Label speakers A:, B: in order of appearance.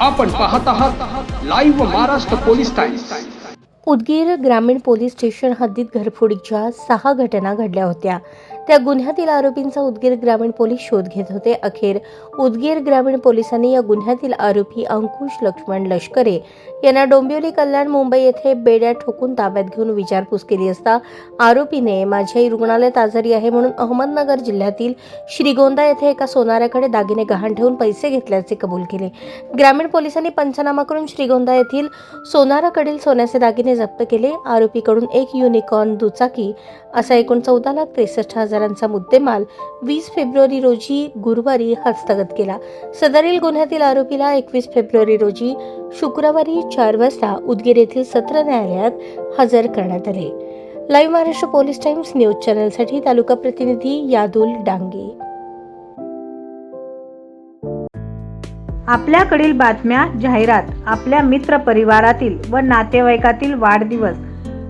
A: आपण पाहत आहात live Maharashtra police times
B: Udgir ग्रामीण पोलीस स्टेशन हद्दीत घरफोडीच्या सहा घटना घडल्या होत्या. त्या गुन्ह्यातील आरोपींचा उदगीर ग्रामीण पोलीस शोध घेत होते. अखेर उदगीर ग्रामीण पोलिसांनी या गुन्ह्यातील आरोपी अंकुश लक्ष्मण लष्करे यांना डोंबिवली कल्याण मुंबई येथे बेड्या ठोकून ताब्यात घेऊन विचारपूस केली असता आरोपीने माझी रुग्णालयात आजारी आहे म्हणून अहमदनगर जिल्ह्यातील श्रीगोंदा येथे एका सोनाऱ्याकडे दागिने गहाण ठेवून पैसे घेतल्याचे कबूल केले. ग्रामीण पोलिसांनी पंचनामा करून श्रीगोंदा येथील सोनाराकडील सोन्याचे दागिने जप्त केले. आरोपीकडून एक युनिकॉर्न दुचाकी असा एकूण चौदा लाख त्रेसष्ट हजारांचा मुद्देमाल वीस फेब्रुवारी रोजी गुरुवारी हस्तगत केला. सदरील गुन्ह्यातील आरोपीला एकवीस फेब्रुवारी रोजी शुक्रवारी चार वाजता उदगीर येथील सत्र न्यायालयात हजर करण्यात आले. Live Maharashtra police times news चॅनलसाठी तालुका प्रतिनिधी यादुल डांगे.
C: आपल्याकडील बातम्या जाहिरात आपल्या मित्र परिवारातील व नातेवाईकातील वाढदिवस